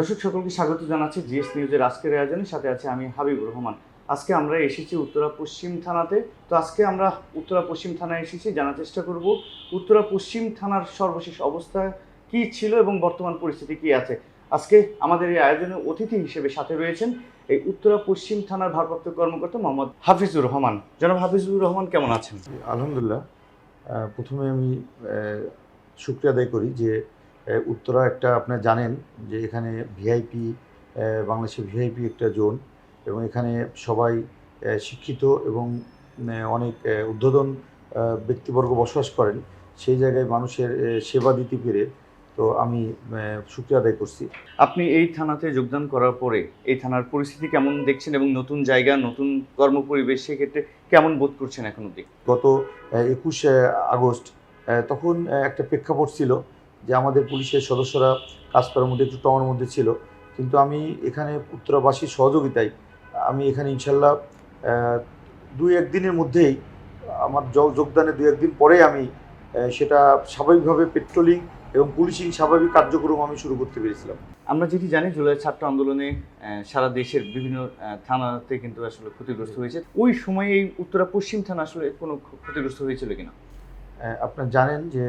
দর্শক সকলকে স্বাগত জানাচ্ছি জিএস নিউজের আজকের আয়োজনে। সাথে আছে আমি হাবিবুর রহমান। আজকে আমরা এসেছি উত্তরা পশ্চিম থানাতে। তো আজকে আমরা উত্তরা পশ্চিম থানায় এসেছি, জানার চেষ্টা করব উত্তরা পশ্চিম থানার সর্বশেষ অবস্থা কি ছিল এবং বর্তমান পরিস্থিতি কি আছে। আজকে আমাদের এই আয়োজনে অতিথি হিসেবে সাথে রয়েছেন এই উত্তরা পশ্চিম থানার ভারপ্রাপ্ত কর্মকর্তা মোহাম্মদ হাফিজুর রহমান। জনাব হাফিজুর রহমান, কেমন আছেন? আলহামদুলিল্লাহ। প্রথমে আমি শুক্রিয়া আদায় করি যে উত্তরা একটা আপনারা জানেন যে এখানে ভিআইপি বাংলাদেশের ভিআইপি একটা জোন এবং এখানে সবাই শিক্ষিত এবং অনেক উদ্বোধন ব্যক্তিবর্গ বসবাস করেন। সেই জায়গায় মানুষের সেবা দিতে পেরে তো আমি শুক্রিয়া আদায় করছি। আপনি এই থানাতে যোগদান করার পরে এই থানার পরিস্থিতি কেমন দেখছেন এবং নতুন জায়গা নতুন কর্মপরিবেশ সেক্ষেত্রে কেমন বোধ করছেন এখন অব্দি গত একুশে আগস্ট তখন একটা প্রেক্ষাপট ছিল যে আমাদের পুলিশের সদস্যরা কাজ করার মধ্যে একটু টমার মধ্যে ছিল। কিন্তু আমি এখানে উত্তরাবাসীর সহযোগিতায় আমি এখানে ইনশাল্লাহ দুই একদিনের মধ্যেই আমার যোগ- যোগদানের দুই একদিন পরে আমি সেটা স্বাভাবিকভাবে পেট্রোলিং এবং পুলিশিং স্বাভাবিক কার্যক্রম আমি শুরু করতে পেরেছিলাম। আমরা যেটি জানি, জুলাই ছাত্র আন্দোলনে সারা দেশের বিভিন্ন থানাতে কিন্তু আসলে ক্ষতিগ্রস্ত হয়েছে। ওই সময়ে উত্তরা পশ্চিম থানা আসলে কোনো ক্ষতিগ্রস্ত হয়েছিল কিনা? আপনারা জানেন যে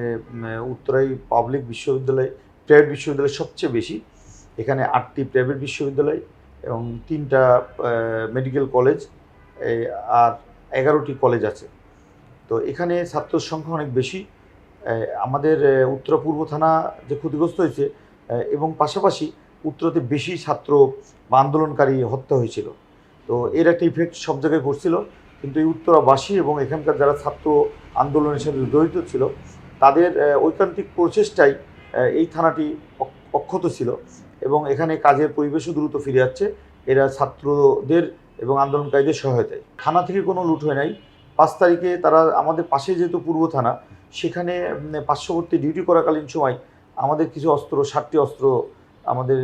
উত্তরাই পাবলিক বিশ্ববিদ্যালয় প্রাইভেট বিশ্ববিদ্যালয় সবচেয়ে বেশি। এখানে আটটি প্রাইভেট বিশ্ববিদ্যালয় এবং তিনটা মেডিকেল কলেজ আর এগারোটি কলেজ আছে। তো এখানে ছাত্র সংখ্যা অনেক বেশি। আমাদের উত্তরা পূর্ব থানা যে ক্ষতিগ্রস্ত হয়েছে এবং পাশাপাশি উত্তরতে বেশি ছাত্র বা আন্দোলনকারী হত্যা হয়েছিল। তো এর একটা ইফেক্ট সব জায়গায় পড়ছিল। কিন্তু এই উত্তরাবাসী এবং এখানকার যারা ছাত্র আন্দোলনের সাথে জড়িত ছিল, তাদের ঐকান্তিক প্রচেষ্টায় এই থানাটি অক্ষত ছিল এবং এখানে কাজের পরিবেশও দ্রুত ফিরে যাচ্ছে এরা ছাত্রদের এবং আন্দোলনকারীদের সহায়তায়। থানা থেকে কোনো লুট হয় নাই। পাঁচ তারিখে তারা আমাদের পাশে যেহেতু পূর্ব থানা, সেখানে পার্শ্ববর্তী ডিউটি করাকালীন সময় আমাদের কিছু অস্ত্র ষাটটি অস্ত্র আমাদের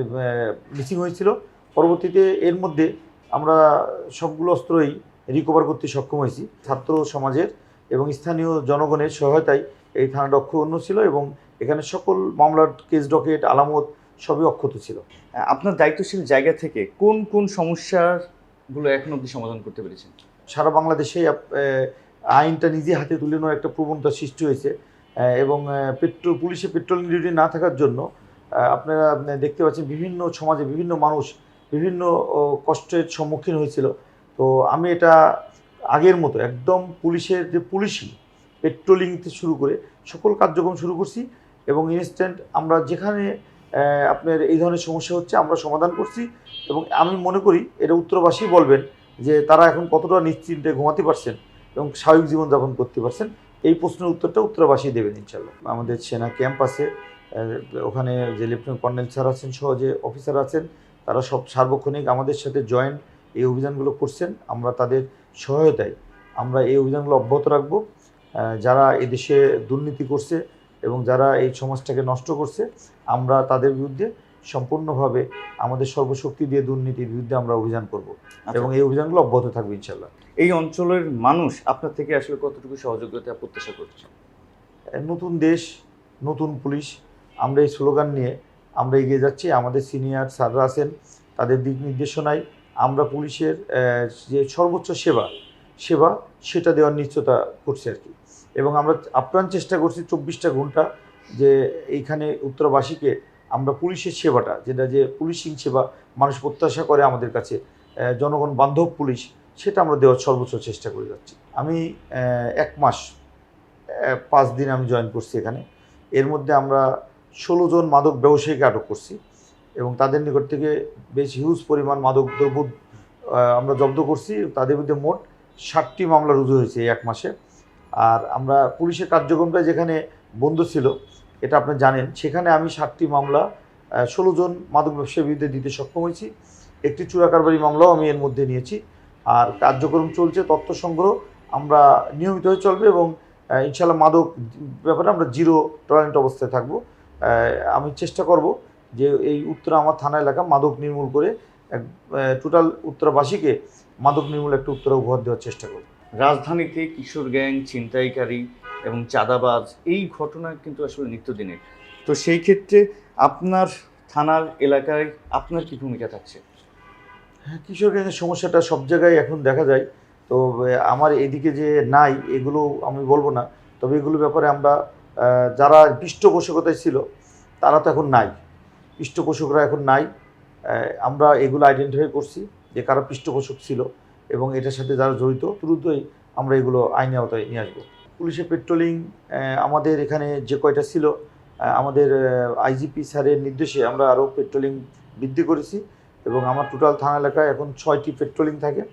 মিসিং হয়েছিল। পরবর্তীতে এর মধ্যে আমরা সবগুলো অস্ত্রই রিকভার করতে সক্ষম হয়েছি। ছাত্র সমাজের এবং স্থানীয় জনগণের সহায়তায় এই থানাটা অক্ষুণ্ণ ছিল এবং এখানে সকল মামলার কেস ডকেট আলামত সবই অক্ষত ছিল। আপনার দায়িত্বশীল জায়গা থেকে কোন কোন সমস্যাগুলো এখন অবধি সমাধান করতে পেরেছেন? সারা বাংলাদেশে আইনটা নিজে হাতে তুলে নেওয়ার একটা প্রবণতা সৃষ্টি হয়েছে। এবং পেট্রোল পুলিশে পেট্রোলিং ডিউটি না থাকার জন্য আপনারা দেখতে পাচ্ছেন বিভিন্ন সমাজে বিভিন্ন মানুষ বিভিন্ন কষ্টের সম্মুখীন হয়েছিল। তো আমি এটা আগের মতো একদম পুলিশের যে পুলিশই পেট্রোলিং থেকে শুরু করে সকল কার্যক্রম শুরু করছি এবং ইনস্ট্যান্ট আমরা যেখানে আপনার এই ধরনের সমস্যা হচ্ছে আমরা সমাধান করছি এবং আমি মনে করি এটা উত্তরবাসী বলবেন যে তারা এখন কতটা নিশ্চিন্তে ঘুমাতে পারছেন এবং স্বাভাবিক জীবনযাপন করতে পারছেন, এই প্রশ্নের উত্তরটা উত্তরবাসী দেবেন ইনশাল্লাহ আমাদের সেনা ক্যাম্প আছে ওখানে যে লেফটেন্যান্ট কর্নেল স্যার আছেন সহ যে অফিসার আছেন, তারা সব সার্বক্ষণিক আমাদের সাথে জয়েন্ট এই অভিযানগুলো করছেন আমরা তাদের সহায়তায় আমরা এই অভিযানগুলো অব্যাহত রাখব। যারা এদেশে দুর্নীতি করছে এবং যারা এই সমাজটাকে নষ্ট করছে আমরা তাদের বিরুদ্ধে সম্পূর্ণভাবে আমাদের সর্বশক্তি দিয়ে দুর্নীতির বিরুদ্ধে আমরা অভিযান করব এবং এই অভিযানগুলো অব্যাহত থাকবে ইনশাল্লাহ এই অঞ্চলের মানুষ আপনার থেকে আসলে কতটুকু সহযোগিতা প্রত্যাশা করছে? নতুন দেশ নতুন পুলিশ আমরা এই স্লোগান নিয়ে আমরা এগিয়ে যাচ্ছি। আমাদের সিনিয়র স্যাররা আছেন তাদের দিক নির্দেশনায় আমরা পুলিশের যে সর্বোচ্চ সেবা সেবা সেটা দেওয়ার নিশ্চয়তা করছি আর কি। এবং আমরা আপ্রাণ চেষ্টা করছি চব্বিশটা ঘণ্টা যে এইখানে উত্তরবাসীকে আমরা পুলিশের সেবাটা, যেটা যে পুলিশিং সেবা, মানুষ প্রত্যাশা করে আমাদের কাছে জনগণ, বান্ধব পুলিশ, সেটা আমরা দেওয়ার সর্বোচ্চ চেষ্টা করে যাচ্ছি। আমি এক মাস পাঁচ দিন আমি জয়েন করছি এখানে। এর মধ্যে আমরা ষোলো জন মাদক ব্যবসায়ীকে আটক করছি। এবং তাদের নিকট থেকে বেশ হিউজ পরিমাণ মাদক দ্রব্য আমরা জব্দ করছি। তাদের মধ্যে মোট ষাটটি মামলা রুজু হয়েছে এই এক মাসে। আর আমরা পুলিশের কার্যক্রমটা যেখানে বন্ধ ছিল, এটা আপনি জানেন, সেখানে আমি ষাটটি মামলা ষোলো জন মাদক ব্যবসায়ীর বিরুদ্ধে দিতে সক্ষম হয়েছি। একটি চুরাকারবারি মামলাও আমি এর মধ্যে নিয়েছি। আর কার্যক্রম চলছে, তথ্য সংগ্রহ আমরা নিয়মিত হয়ে চলবে এবং ইনশাল্লাহ মাদক ব্যাপারে আমরা জিরো টলারেন্ট অবস্থায় থাকব। আমি চেষ্টা করব যে এই উত্তরা আমার থানা এলাকা মাদক নির্মূল করে এক টোটাল উত্তরাবাসীকে মাদক নির্মূল একটা উত্তরা উপহার দেওয়ার চেষ্টা করব রাজধানীতে কিশোর গ্যাং ছিনতাইকারী এবং চাঁদাবাজ এই ঘটনা কিন্তু আসলে নিত্যদিনের। তো সেই ক্ষেত্রে আপনার থানার এলাকায় আপনার কি ভূমিকা থাকছে? হ্যাঁ কিশোর গ্যাংয়ের সমস্যাটা সব জায়গায় এখন দেখা যায়। তো আমার এদিকে যে নাই এগুলো আমি বলব না। তবে এগুলো ব্যাপারে আমরা যারা পৃষ্ঠপোষকতায় ছিল তারা তো এখন নাই। পৃষ্ঠপোষকরা এখন নাই। আমরা এগুলো আইডেন্টিফাই করছি যে কারা পৃষ্ঠপোষক ছিল এবং এটার সাথে যারা জড়িত দ্রুতই আমরা এগুলো আইনি আওতায় নিয়ে আসব। পুলিশের পেট্রোলিং আমাদের এখানে যে কয়টা ছিল আমাদের আইজিপি স্যারের নির্দেশে আমরা আরও পেট্রোলিং বৃদ্ধি করেছি এবং আমার টোটাল থানা এলাকায় এখন ছয়টি পেট্রোলিং থাকে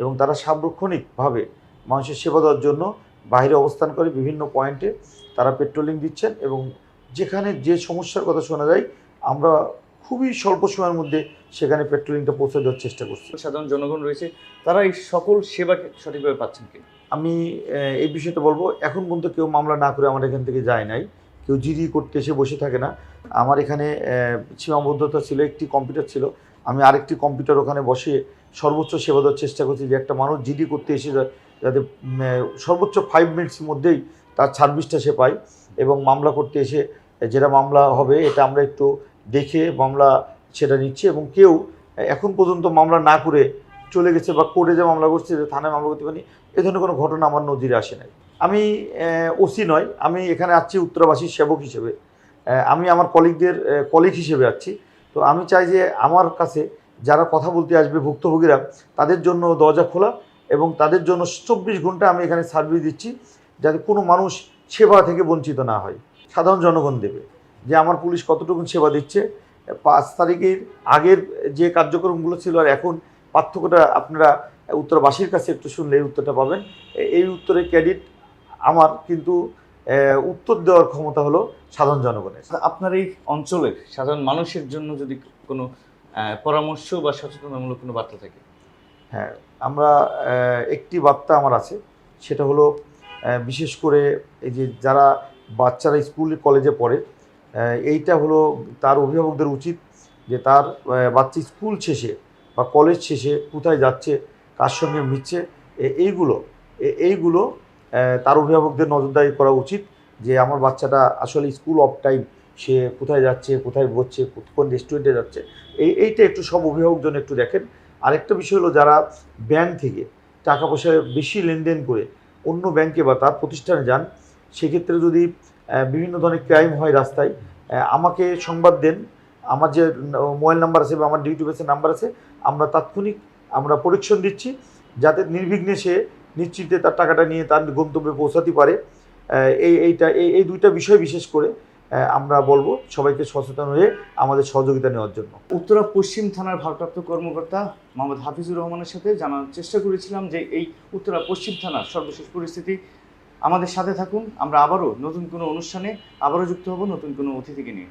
এবং তারা সার্বক্ষণিকভাবে মানুষের সেবা দেওয়ার জন্য বাইরে অবস্থান করে বিভিন্ন পয়েন্টে তারা পেট্রোলিং দিচ্ছেন এবং যেখানে যে সমস্যার কথা শোনা যায় আমরা খুবই স্বল্প সময়ের মধ্যে সেখানে পেট্রোলিংটা পৌঁছে দেওয়ার চেষ্টা করছি। সাধারণ জনগণ রয়েছে তারা এই সকল সেবা সঠিকভাবে পাচ্ছেন কি আমি এই বিষয়টা বলব এখন পর্যন্ত কেউ মামলা না করে আমার এখান থেকে যায় নাই। কেউ জিডি করতে এসে বসে থাকে না। আমার এখানে সীমাবদ্ধতা ছিল একটি কম্পিউটার ছিল। আমি আরেকটি কম্পিউটার ওখানে বসিয়ে সর্বোচ্চ সেবা দেওয়ার চেষ্টা করছি যে একটা মানুষ জিডি করতে এসে যাতে সর্বোচ্চ ফাইভ মিনিটসের মধ্যেই তার সার্ভিসটা সে পায় এবং মামলা করতে এসে যেটা মামলা হবে এটা আমরা একটু দেখে মামলা সেটা নিচ্ছে এবং কেউ এখন পর্যন্ত মামলা না করে চলে গেছে বা কোর্টে যে মামলা করছে, যে থানায় মামলা করতে পারি এ ধরনের কোনো ঘটনা আমার নজিরে আসে নাই। আমি ওসি নয়, আমি এখানে আসছি উত্তরাবাসীর সেবক হিসেবে। আমি আমার কলিগদের কলিগ হিসেবে আছি। তো আমি চাই যে আমার কাছে যারা কথা বলতে আসবে ভুক্তভোগীরা, তাদের জন্য দরজা খোলা এবং তাদের জন্য চব্বিশ ঘণ্টা আমি এখানে সার্ভিস দিচ্ছি, যাতে কোনো মানুষ সেবা থেকে বঞ্চিত না হয়। সাধারণ জনগণ দেবে। যে আমার পুলিশ কতটুকু সেবা দিচ্ছে। পাঁচ তারিখের আগের যে কার্যক্রমগুলো ছিল আর এখন পার্থক্যটা আপনারা উত্তরবাসীর কাছে একটু শুনলে এই উত্তরটা পাবেন। এই উত্তরে ক্রেডিট আমার কিন্তু উত্তর দেওয়ার ক্ষমতা হলো সাধারণ জনগণের। আপনার এই অঞ্চলের সাধারণ মানুষের জন্য যদি কোনো পরামর্শ বা সচেতনামূলক কোনো বার্তা থাকে? হ্যাঁ আমরা একটি বার্তা আমার আছে। সেটা হলো বিশেষ করে এই যে যারা বাচ্চারা স্কুল কলেজে পড়ে এইটা হলো তার অভিভাবকদের উচিত যে তার বাচ্চা স্কুল শেষে বা কলেজ শেষে কোথায় যাচ্ছে, কার সঙ্গে মিশছে এইগুলো এইগুলো তার অভিভাবকদের নজরদারি করা উচিত যে আমার বাচ্চাটা আসলে স্কুল অফ টাইম, সে কোথায় যাচ্ছে, কোথায় বসছে কোন রেস্টুরেন্টে যাচ্ছে, এই, এইটা একটু সব অভিভাবকজন একটু দেখেন। আরেকটা বিষয় হলো যারা ব্যাংক থেকে টাকা পয়সা বেশি লেনদেন করে অন্য ব্যাংকে বা তার প্রতিষ্ঠানে যান, সেক্ষেত্রে যদি বিভিন্ন ধরনের ক্রাইম হয় রাস্তায়। আমাকে সংবাদ দেন। আমার যে মোবাইল নাম্বার আছে বা আমার ডিউটি বেসের নাম্বার আছে, আমরা তাৎক্ষণিক আমরা পরীক্ষণ দিচ্ছি। যাতে নির্বিঘ্নে সে নিশ্চিন্তে তার টাকাটা নিয়ে তার গন্তব্যে পৌঁছাতে পারে। এই, এইটা, এই এই দুইটা বিষয় বিশেষ করে আমরা বলব সবাইকে সচেতন হয়ে আমাদের সহযোগিতা নেওয়ার জন্য। উত্তরা পশ্চিম থানার ভারপ্রাপ্ত কর্মকর্তা মোহাম্মদ হাফিজুর রহমানের সাথে জানার চেষ্টা করেছিলাম যে এই উত্তরা পশ্চিম থানার সর্বশেষ পরিস্থিতি আমাদের সাথে থাকুন, আমরা আবারও নতুন কোনো অনুষ্ঠানে আবারও যুক্ত হব, নতুন কোনো অতিথিকে নিয়ে।